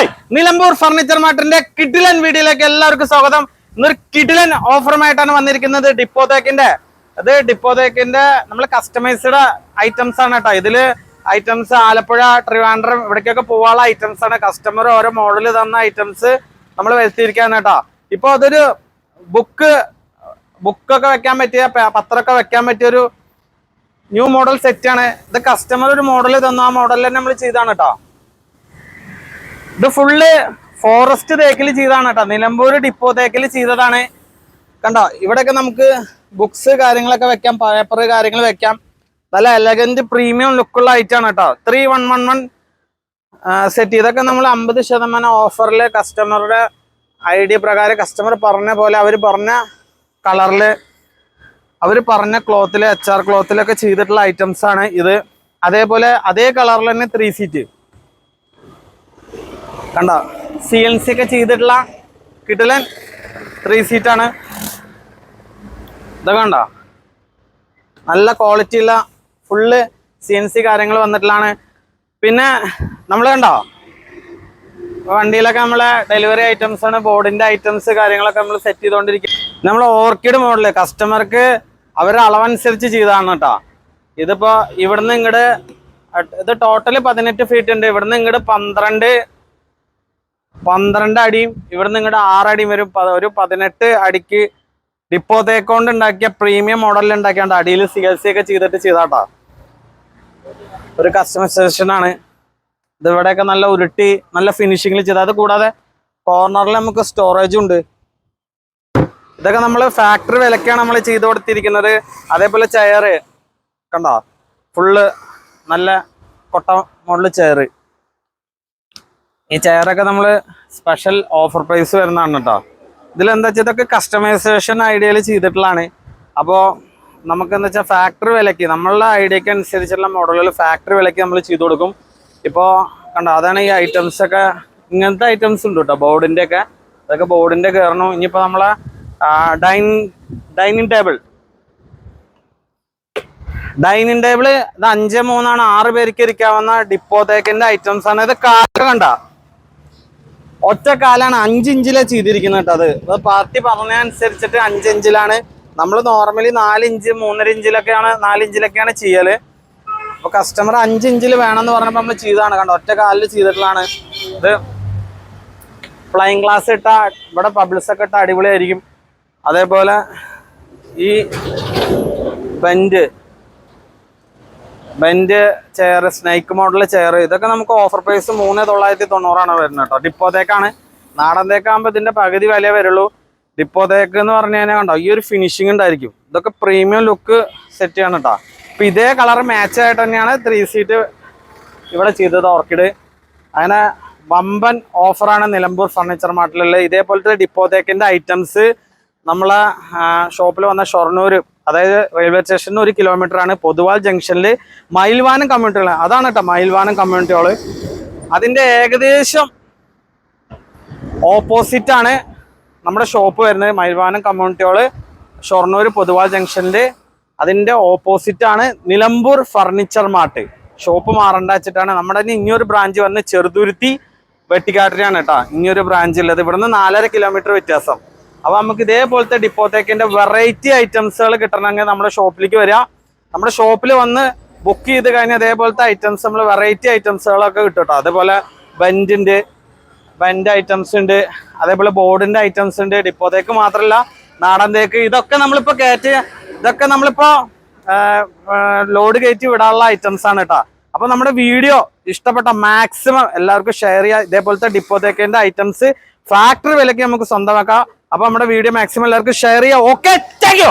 Hi Nilambur furniture മാർട്ടിന്റെ കിഡിലൻ വീഡിയോയിലേക്ക് എല്ലാവർക്കും സ്വാഗതം. ഇന്നൊരു കിഡിലൻ ഓഫറുമായിട്ടാണ് വന്നിരിക്കുന്നത് ഡിപ്പോതേക്കിന്റെ അത് ഡിപ്പോതേക്കിന്റെ നമ്മൾ കസ്റ്റമൈസ്ഡ് ഐറ്റംസ് ആണ് കേട്ടോ. ഇതിൽ ഐറ്റംസ് ആലപ്പുഴ ട്രിവാൻഡ്രം ഇവിടേക്കൊക്കെ പോകാനുള്ള ഐറ്റംസ് ആണ്. കസ്റ്റമർ ഓരോ മോഡൽ തന്ന ഐറ്റംസ് നമ്മൾ വരുത്തിയിരിക്കാന്ന് കേട്ടോ. ഇപ്പൊ അതൊരു ബുക്ക് ബുക്കൊക്കെ വെക്കാൻ പറ്റിയ പത്രമൊക്കെ വെക്കാൻ പറ്റിയ ഒരു ന്യൂ മോഡൽ സെറ്റ് ആണ്. ഇത് കസ്റ്റമർ ഒരു മോഡൽ തന്നു. ആ മോഡൽ തന്നെ നമ്മൾ ചെയ്താണ് കേട്ടോ. ഇത് ഫുള്ള് ഫോറസ്റ്റ് തേക്കിൽ ചെയ്താണ് കേട്ടോ. നിലമ്പൂർ ഡിപ്പോ തേക്കിൽ ചെയ്തതാണ്. കണ്ടോ ഇവിടെയൊക്കെ നമുക്ക് ബുക്സ് കാര്യങ്ങളൊക്കെ വെക്കാം പേപ്പർ കാര്യങ്ങൾ വെക്കാം. നല്ല എലഗന്റ് പ്രീമിയം ലുക്കുള്ള ഐറ്റാണ് കേട്ടോ. Three one one one set ഇതൊക്കെ നമ്മൾ അമ്പത് ശതമാനം ഓഫറിൽ കസ്റ്റമറുടെ ഐഡിയ പ്രകാരം കസ്റ്റമർ പറഞ്ഞ പോലെ അവർ പറഞ്ഞ കളറിൽ അവർ പറഞ്ഞ ക്ലോത്തിൽ എച്ച് ആർ ക്ലോത്തിലൊക്കെ ചെയ്തിട്ടുള്ള ഐറ്റംസ് ആണ് ഇത്. അതേപോലെ അതേ കളറിൽ തന്നെ ത്രീ സീറ്റ് കണ്ടോ? സി എൻ സി ഒക്കെ ചെയ്തിട്ടുള്ള കിട്ടലൻ ത്രീ സീറ്റാണ് ഇതൊക്കെ കണ്ടോ? നല്ല ക്വാളിറ്റി ഉള്ള ഫുള്ള് സി എൻ സി കാര്യങ്ങൾ വന്നിട്ടുള്ളതാണ്. പിന്നെ നമ്മൾ കണ്ടോ? വണ്ടിയിലൊക്കെ നമ്മളെ ഡെലിവറി ഐറ്റംസ് ആണ് ബോർഡിന്റെ ഐറ്റംസ് കാര്യങ്ങളൊക്കെ നമ്മൾ സെറ്റ് ചെയ്തുകൊണ്ടിരിക്കും നമ്മൾ ഓർക്കിഡ് മോഡൽ കസ്റ്റമർക്ക് അവരുടെ അളവനുസരിച്ച് ചെയ്തതാണ് കേട്ടോ. ഇതിപ്പോ ഇവിടുന്ന് ഇങ്ങോട്ട് ഇത് ടോട്ടൽ പതിനെട്ട് ഫീറ്റ് ഉണ്ട്. ഇവിടുന്ന് ഇങ്ങോട്ട് പന്ത്രണ്ട് പന്ത്രണ്ട് അടിയും ഇവിടുന്ന് ഇങ്ങോട്ട് ആറടിയും വരും. ഒരു പതിനെട്ട് അടിക്ക് ഡിപ്പോ തേക്കൊണ്ട് ഉണ്ടാക്കിയ പ്രീമിയം മോഡലിൽ ഉണ്ടാക്കിയാണ്ട് അടിയിൽ സി എൽ സി ഒക്കെ ചെയ്തിട്ട് ചെയ്താട്ടാ. ഒരു കസ്റ്റമൈസേഷൻ ആണ്. ഇത് ഇവിടെയൊക്കെ നല്ല ഉരുട്ടി നല്ല ഫിനിഷിങ്ങിൽ ചെയ്ത. അത് കൂടാതെ കോർണറിൽ നമുക്ക് സ്റ്റോറേജും ഉണ്ട്. ഇതൊക്കെ നമ്മൾ ഫാക്ടറി വിലക്കാണ് നമ്മൾ ചെയ്തു കൊടുത്തിരിക്കുന്നത്. അതേപോലെ ചെയർ കണ്ടോ? ഫുള്ള് നല്ല കൊട്ട മോഡൽ ചെയർ ഈ ചെയറൊക്കെ നമ്മൾ സ്പെഷ്യൽ ഓഫർ പ്രൈസ് വരുന്നതാണ് കേട്ടോ ഇതിലെന്താ വെച്ചാൽ ഇതൊക്കെ കസ്റ്റമൈസേഷൻ ഐഡിയയിൽ ചെയ്തിട്ടുള്ളതാണ്. അപ്പോൾ നമുക്ക് എന്താ വെച്ചാൽ ഫാക്ടറി വിലയ്ക്ക് നമ്മളുടെ ഐഡിയക്ക് അനുസരിച്ചുള്ള മോഡലുകൾ ഫാക്ടറി വിലയ്ക്ക് നമ്മൾ ചെയ്തു കൊടുക്കും. ഇപ്പോൾ കണ്ടോ അതാണ് ഈ ഐറ്റംസ് ഒക്കെ ഇങ്ങനത്തെ ഐറ്റംസ് ഉണ്ട് കേട്ടോ ബോർഡിന്റെ ഒക്കെ. അതൊക്കെ ബോർഡിന്റെ കയറണം ഇനിയിപ്പോൾ നമ്മളെ dining dining table dining table ഇത് അഞ്ച് മൂന്നാണ് ആറ് പേർക്ക് ഇരിക്കാവുന്ന ഡിപ്പോത്തേക്കിന്റെ ഐറ്റംസ് ആണ്. ഇത് കാക്ക കണ്ട? ഒറ്റ കാലാണ് അഞ്ചിഞ്ചിലെ ചെയ്തിരിക്കുന്നത് കേട്ടോ അത്. പാർട്ടി പറഞ്ഞതനുസരിച്ചിട്ട് അഞ്ചിഞ്ചിലാണ്. നമ്മൾ നോർമലി നാലിഞ്ച് മൂന്നര ഇഞ്ചിലൊക്കെയാണ് നാലിഞ്ചിലൊക്കെയാണ് ചെയ്യൽ. അപ്പൊ കസ്റ്റമർ അഞ്ചിഞ്ചിൽ വേണമെന്ന് പറഞ്ഞപ്പോൾ നമ്മൾ ചെയ്തതാണ്. കണ്ടോ ഒറ്റ കാലിൽ ചെയ്തിട്ടുള്ളതാണ്. ഇത് ഫ്ലൈങ് ഗ്ലാസ് ഇട്ട ഇവിടെ പബ്ലിസ് ഒക്കെ ഇട്ട അടിപൊളിയായിരിക്കും. അതേപോലെ ഈ bend bend chair snake model chair ഇതൊക്കെ നമുക്ക് ഓഫർ പ്രൈസ് മൂന്ന് തൊള്ളായിരത്തി തൊണ്ണൂറാണ് വരുന്നത് കേട്ടോ. ഡിപ്പോത്തേക്കാണ് നാടൻ തേക്കാകുമ്പോൾ ഇതിന്റെ പകുതി വില വരുള്ളൂ. ഡിപ്പോത്തേക്ക് എന്ന് പറഞ്ഞു കഴിഞ്ഞാൽ കണ്ടോ ഈ ഒരു ഫിനിഷിംഗ് ഉണ്ടായിരിക്കും. ഇതൊക്കെ പ്രീമിയം ലുക്ക് സെറ്റ് ചെയ്യണം കേട്ടോ. അപ്പം ഇതേ കളർ മാച്ച് ആയിട്ട് തന്നെയാണ് ത്രീ സീറ്റ് ഇവിടെ ചെയ്തത് ഓർക്കിഡ്. അങ്ങനെ വമ്പൻ ഓഫറാണ് നിലമ്പൂർ ഫർണിച്ചർ മാർട്ടിലുള്ള ഇതേപോലത്തെ ഡിപ്പോത്തേക്കിന്റെ ഐറ്റംസ് നമ്മളെ ഷോപ്പിൽ വന്ന ഷൊർണൂർ അതായത് റെയിൽവേ സ്റ്റേഷനിൽ ഒരു കിലോമീറ്റർ ആണ്. പൊതുവാൾ ജംഗ്ഷനിൽ മയിൽവാനം കമ്മ്യൂണിറ്റികൾ അതാണ് കേട്ടോ മയിൽവാനം കമ്മ്യൂണിറ്റികൾ അതിന്റെ ഏകദേശം ഓപ്പോസിറ്റ് ആണ് നമ്മുടെ ഷോപ്പ് വരുന്നത് മയിൽവാനം കമ്മ്യൂണിറ്റികൾ ഷൊർണൂർ പൊതുവാൾ ജംഗ്ഷനിൽ അതിന്റെ ഓപ്പോസിറ്റ് ആണ് നിലമ്പൂർ ഫർണിച്ചർ മാർട്ട് ഷോപ്പ് മാറണ്ട വെച്ചിട്ടാണ്. നമ്മുടെ ഇനി ഇനിയൊരു ബ്രാഞ്ച് വന്ന് ചെറുതുരുത്തി വെട്ടിക്കാട്ടിലാണ് കേട്ടോ. ഇനിയൊരു ബ്രാഞ്ച് ഉള്ളത്. ഇവിടുന്ന് നാലര കിലോമീറ്റർ വ്യത്യാസം. അപ്പൊ നമുക്ക് ഇതേപോലത്തെ ഡിപ്പോത്തേക്കിന്റെ വെറൈറ്റി ഐറ്റംസുകൾ കിട്ടണമെങ്കിൽ നമ്മുടെ ഷോപ്പിലേക്ക് വരിക. നമ്മുടെ ഷോപ്പിൽ വന്ന് ബുക്ക് ചെയ്ത് കഴിഞ്ഞാൽ അതേപോലത്തെ ഐറ്റംസ് നമ്മൾ വെറൈറ്റി ഐറ്റംസുകളൊക്കെ കിട്ടും കേട്ടോ അതേപോലെ ബെൻഡിന്റെ ബെൻഡ് ഐറ്റംസ് ഉണ്ട് അതേപോലെ ബോർഡിന്റെ ഐറ്റംസ് ഉണ്ട് ഡിപ്പോത്തേക്ക് മാത്രമല്ല നാടൻ തേക്ക് ഇതൊക്കെ നമ്മളിപ്പോൾ കയറ്റി ഇതൊക്കെ നമ്മളിപ്പോൾ ലോഡ് കയറ്റി വിടാനുള്ള ഐറ്റംസ് ആണ് കേട്ടോ അപ്പൊ നമ്മുടെ വീഡിയോ ഇഷ്ടപ്പെട്ട മാക്സിമം എല്ലാവർക്കും ഷെയർ ചെയ്യുക. ഇതേപോലത്തെ ഡിപ്പോതേക്കിന്റെ ഐറ്റംസ് ഫാക്ടറി വിലയ്ക്ക് നമുക്ക് സ്വന്തമാക്കാം. അപ്പൊ നമ്മുടെ വീഡിയോ മാക്സിമം എല്ലാവർക്കും ഷെയർ ചെയ്യാം. Okay thank you